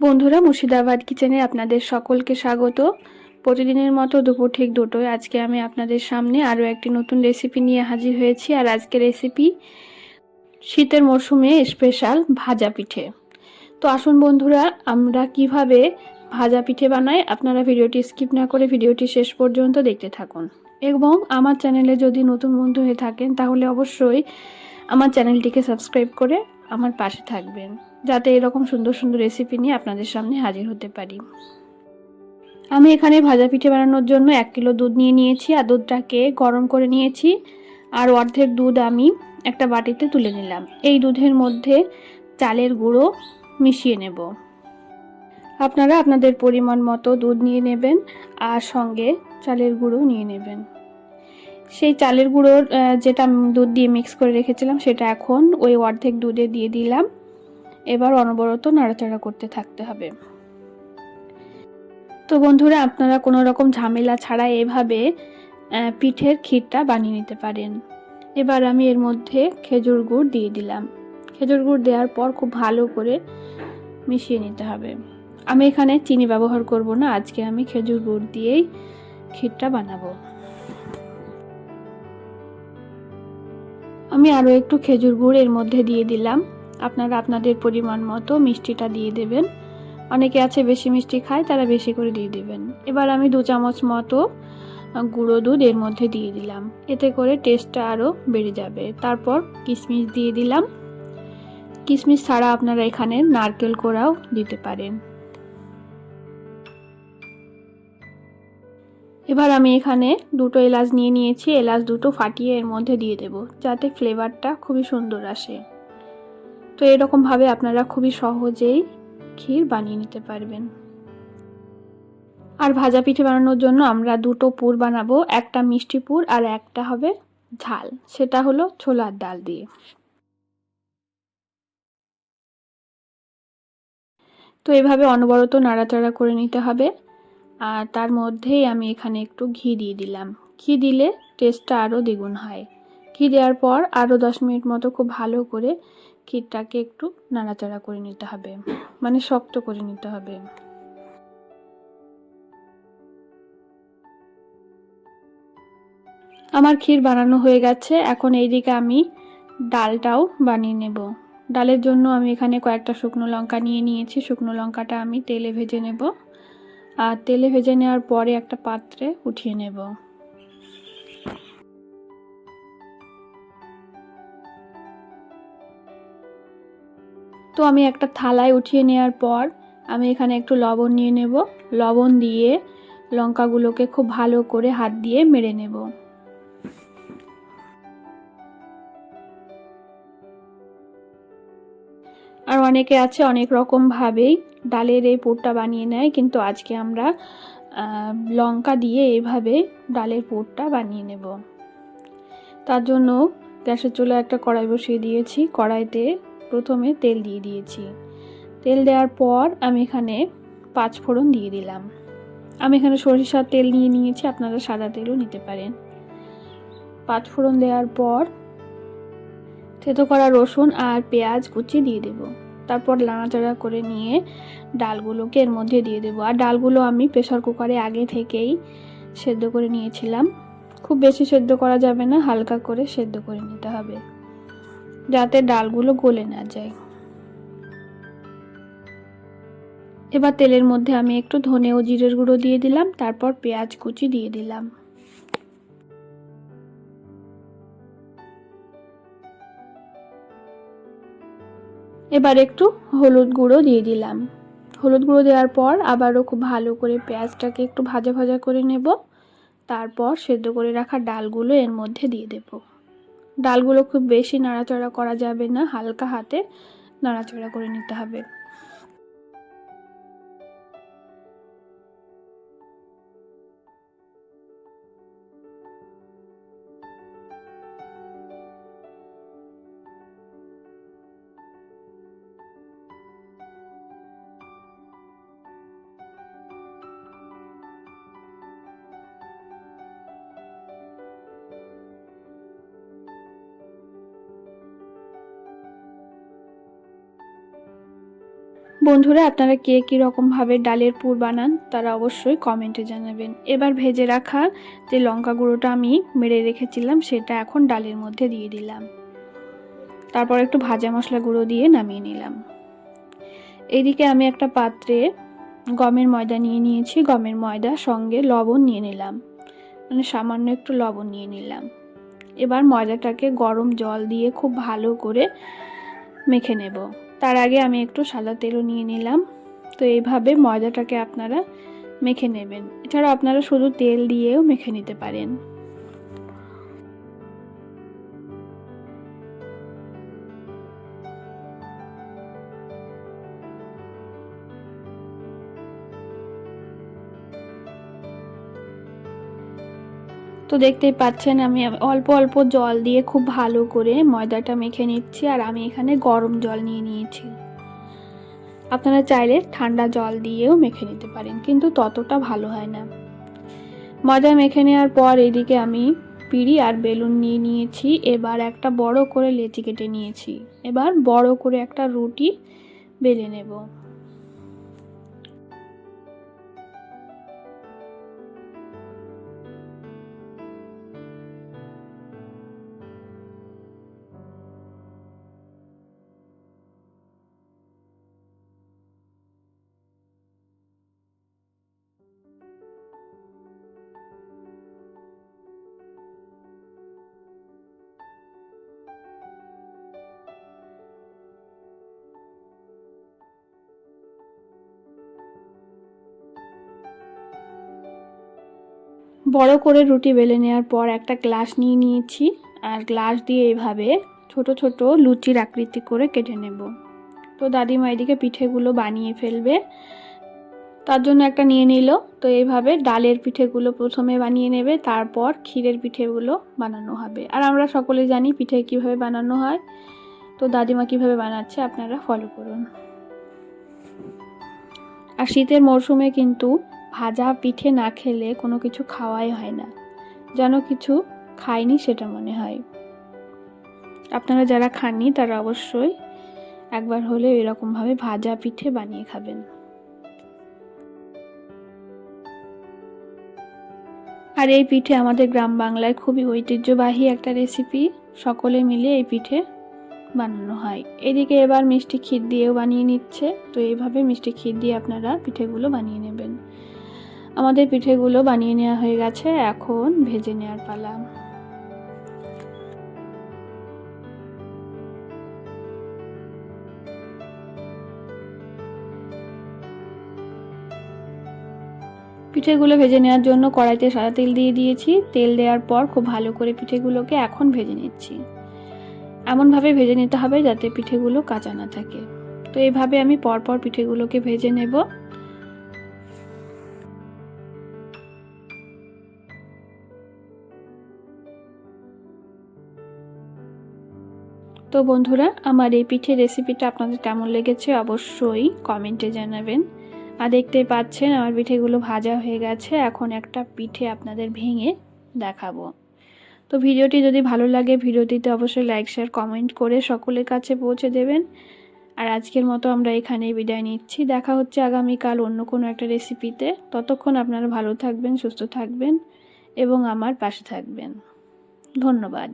বন্ধুরা মুর্শিদাবাদ কিচেনে আপনাদের সকলকে স্বাগত। প্রতিদিনের মতো দুপুর ঠিক দুটোয় আজকে আমি আপনাদের সামনে আরও একটি নতুন রেসিপি নিয়ে হাজির হয়েছি। আর আজকে রেসিপি শীতের মরশুমে স্পেশাল ভাজা পিঠে। তো আসুন বন্ধুরা, আমরা কীভাবে ভাজা পিঠে বানাই আপনারা ভিডিওটি স্কিপ না করে ভিডিওটি শেষ পর্যন্ত দেখতে থাকুন। এবং আমার চ্যানেলে যদি নতুন বন্ধু হয়ে থাকেন, তাহলে অবশ্যই আমার চ্যানেলটিকে সাবস্ক্রাইব করে আমার পাশে থাকবেন। যাতে এরকম সুন্দর সুন্দর রেসিপি নিয়ে আপনাদের সামনে হাজির হতে পারি। আমি এখানে ভাজা পিঠে বানানোর জন্য এক কিলো দুধ নিয়ে নিয়েছি, আর দুধটাকে গরম করে নিয়েছি, আর অর্ধেক দুধ আমি একটা বাটিতে তুলে নিলাম। এই দুধের মধ্যে চালের গুঁড়ো মিশিয়ে নেব। আপনারা আপনাদের পরিমাণ মতো দুধ নিয়ে নেবেন, আর সঙ্গে চালের গুঁড়ো নিয়ে নেবেন। সেই চালের গুঁড়োর যেটা দুধ দিয়ে মিক্স করে রেখেছিলাম, সেটা এখন ওই অর্ধেক দুধে দিয়ে দিলাম। এবার অনবরত নাড়াচাড়া করতে থাকতে হবে। তো বন্ধুরা, আপনারা কোনো রকম ঝামেলা ছাড়া এভাবে পিঠের ক্ষীরটা বানিয়ে নিতে পারেন। এবার আমি এর মধ্যে খেজুর গুড় দিয়ে দিলাম। খেজুর গুড় দেওয়ার পর খুব ভালো করে মিশিয়ে নিতে হবে। আমি এখানে চিনি ব্যবহার করব না, আজকে আমি খেজুর গুড় দিয়েই ক্ষীরটা বানাবো। আমি আরও একটু খেজুর গুড় এর মধ্যে দিয়ে দিলাম। আপনারা আপনাদের পরিমাণ মতো মিষ্টিটা দিয়ে দেবেন। অনেকে আছে বেশি মিষ্টি খায়, তারা বেশি করে দিয়ে দেবেন। এবার আমি দু চামচ মতো গুঁড়ো দুধ এর মধ্যে দিয়ে দিলাম। এতে করে টেস্টটা আরও বেড়ে যাবে। তারপর কিশমিশ দিয়ে দিলাম। কিশমিশ ছাড়া আপনারা এখানে নারকেল কোড়াও দিতে পারেন। এবার আমি এখানে দুটো এলাচ নিয়ে নিয়েছি। এলাচ দুটো ফাটিয়ে এর মধ্যে দিয়ে দেব, যাতে ফ্লেভারটা খুবই সুন্দর আসে। তো এরকমভাবে আপনারা খুবই সহজেই ক্ষীর বানিয়ে নিতে পারবেন। আর ভাজা পিঠে বানানোর জন্য আমরা দুটো পুর বানাবো, একটা মিষ্টি পুর আর একটা হবে ঝাল। সেটা হলো ছোলার ডাল দিয়ে। তো এভাবে অনবরত নাড়াচাড়া করে নিতে হবে। আর তার মধ্যেই আমি এখানে একটু ঘি দিয়ে দিলাম। ঘি দিলে টেস্টটা আরও দ্বিগুণ হয়। ঘি দেওয়ার পর আরও দশ মিনিট মতো খুব ভালো করে ক্ষীরটাকে একটু নাড়াচাড়া করে নিতে হবে। মানে শক্ত করে নিতে হবে। আমার ক্ষীর বানানো হয়ে গেছে। এখন এইদিকে আমি ডালটাও বানিয়ে নেব। ডালের জন্য আমি এখানে কয়েকটা শুকনো লঙ্কা নিয়ে নিয়েছি। শুকনো লঙ্কাটা আমি তেলে ভেজে নেব। আর তেলে ভেজে নেওয়ার পরে একটা পাত্রে উঠিয়ে নেব। তো আমি একটা থালায় উঠিয়ে নেওয়ার পর আমি এখানে একটু লবণ নিয়ে নেব। লবণ দিয়ে লঙ্কাগুলোকে খুব ভালো করে হাত দিয়ে মেরে নেব। আর অনেকে আছে অনেক রকম ভাবেই ডালের এই পুরটা বানিয়ে নেয়, কিন্তু আজকে আমরা লঙ্কা দিয়ে এইভাবে ডালের পুরটা বানিয়ে নেব। তার জন্য গ্যাসের চুলা একটা কড়াই বসিয়ে দিয়েছি। কড়াইতে প্রথমে তেল দিয়ে দিয়েছি। তেল দেওয়ার পর আমি এখানে পাঁচ ফোড়ন দিয়ে দিলাম। আমি এখানে সরিষার তেল নিয়ে নিয়েছি, আপনারা সাদা তেলও নিতে পারেন। পাঁচ ফোড়ন দেওয়ার পর থেতো করা রসুন আর পেঁয়াজ কুচি দিয়ে দেব। তারপর নাড়াচাড়া করে নিয়ে ডালগুলোকে এর মধ্যে দিয়ে দেবো। আর ডালগুলো আমি প্রেশার কুকারে আগে থেকেই সেদ্ধ করে নিয়েছিলাম। খুব বেশি সেদ্ধ করা যাবে না, হালকা করে সেদ্ধ করে নিতে হবে। যাতে ডালগুলো গলে না যায়। এবার তেলের মধ্যে আমি একটু ধনে ও জিরের গুঁড়ো দিয়ে দিলাম, তারপর পেঁয়াজ কুচি দিয়ে দিলাম। এবার একটু হলুদ গুঁড়ো দিয়ে দিলাম। হলুদ গুঁড়ো দেওয়ার পর আবারও খুব ভালো করে পেঁয়াজটাকে একটু ভাজা ভাজা করে নেব। তারপর সেদ্ধ করে রাখা ডালগুলো এর মধ্যে দিয়ে দেব। ডালগুলো খুব বেশি নাড়াচাড়া করা যাবে না হালকা হাতে নাড়াচাড়া করে নিতে হবে। বন্ধুরা, আপনারা কে কী রকমভাবে ডালের পুর বানান, তারা অবশ্যই কমেন্টে জানাবেন। এবার ভেজে রাখা যে লঙ্কা গুঁড়োটা আমি মেরে রেখেছিলাম, সেটা এখন ডালের মধ্যে দিয়ে দিলাম। তারপর একটু ভাজা মশলা গুঁড়ো দিয়ে নামিয়ে নিলাম। এইদিকে আমি একটা পাত্রে গমের ময়দা নিয়ে নিয়েছি। গমের ময়দা সঙ্গে লবণ নিয়ে নিলাম। মানে সামান্য একটু লবণ নিয়ে নিলাম। এবার ময়দাটাকে গরম জল দিয়ে খুব ভালো করে মেখে নেব। তার আগে আমি একটু সাদা তেলও নিয়ে নিলাম। তো এইভাবে ময়দাটাকে আপনারা মেখে নেবেন। এছাড়াও আপনারা শুধু তেল দিয়েও মেখে নিতে পারেন। তো দেখতেই পাচ্ছেন, আমি অল্প অল্প জল দিয়ে খুব ভালো করে ময়দাটা মেখে নিচ্ছি আর আমি এখানে গরম জল নিয়ে নিয়েছি। আপনারা চাইলে ঠান্ডা জল দিয়েও মেখে নিতে পারেন, কিন্তু ততটা ভালো হয় না। ময়দা মেখে নেওয়ার পর এদিকে আমি পিড়ি আর বেলুন নিয়ে নিয়েছি, এবার একটা বড় করে লেচি কেটে নিয়েছি। এবার বড় করে একটা রুটি বেলে নেব। বড় করে রুটি বেলে নেওয়ার পর একটা গ্লাস নিয়ে নিয়েছি আর গ্লাস দিয়ে এভাবে ছোট ছোট লুচির আকৃতি করে কেটে নেব। তো দাদিমা এদিকে পিঠেগুলো বানিয়ে ফেলবে। তার জন্য একটা নিয়ে নিল। তো এইভাবে ডালের পিঠেগুলো প্রথমে বানিয়ে নেবে, তারপর ক্ষীরের পিঠেগুলো বানানো হবে। আর আমরা সকলে জানি পিঠে কীভাবে বানানো হয়। তো দাদিমা কীভাবে বানাচ্ছে আপনারা ফলো করুন। আর শীতের মরশুমে কিন্তু ভাজা পিঠে না খেলে কোনো কিছু খাওয়াই হয় না। যেন কিছু খায়নি সেটা মনে হয়। আপনারা যারা খাননি তারা অবশ্যই একবার হলে এরকমভাবে ভাজা পিঠে বানিয়ে খাবেন। আর এই পিঠে আমাদের গ্রাম বাংলায় খুবই ঐতিহ্যবাহী একটা রেসিপি সকলে মিলে এই পিঠে বানানো হয়। এদিকে এবার মিষ্টি ক্ষীর দিয়েও বানিয়ে নিচ্ছে। তো এইভাবে মিষ্টি ক্ষীর দিয়ে আপনারা পিঠেগুলো বানিয়ে নেবেন। আমাদের পিঠেগুলো বানিয়ে নেওয়া হয়ে গেছে, এখন ভেজে নেওয়ার পালা। পিঠেগুলো ভেজে নেওয়ার জন্য কড়াইতে সাদা তেল দিয়ে দিয়েছি। তেল দেওয়ার পর খুব ভালো করে পিঠেগুলোকে এখন ভেজে নিচ্ছি। এমনভাবে ভেজে নিতে হবে যাতে পিঠেগুলো কাঁচা না থাকে। তো এইভাবে আমি পরপর পিঠেগুলোকে ভেজে নেব। তো বন্ধুরা, আমার এই পিঠে রেসিপিটা আপনাদের কেমন লেগেছে অবশ্যই কমেন্টে জানাবেন। আর দেখতেই পাচ্ছেন, আমার পিঠেগুলো ভাজা হয়ে গেছে, এখন একটা পিঠে আপনাদের ভেঙে দেখাবো। তো ভিডিওটি যদি ভালো লাগে, ভিডিওটিতে অবশ্যই লাইক শেয়ার কমেন্ট করে সকলের কাছে পৌঁছে দেবেন। আর আজকের মতো আমরা এখানেই বিদায় নিচ্ছি। দেখা হচ্ছে আগামীকাল অন্য কোনো একটা রেসিপিতে ততক্ষণ আপনারা ভালো থাকবেন, সুস্থ থাকবেন এবং আমার পাশে থাকবেন। ধন্যবাদ।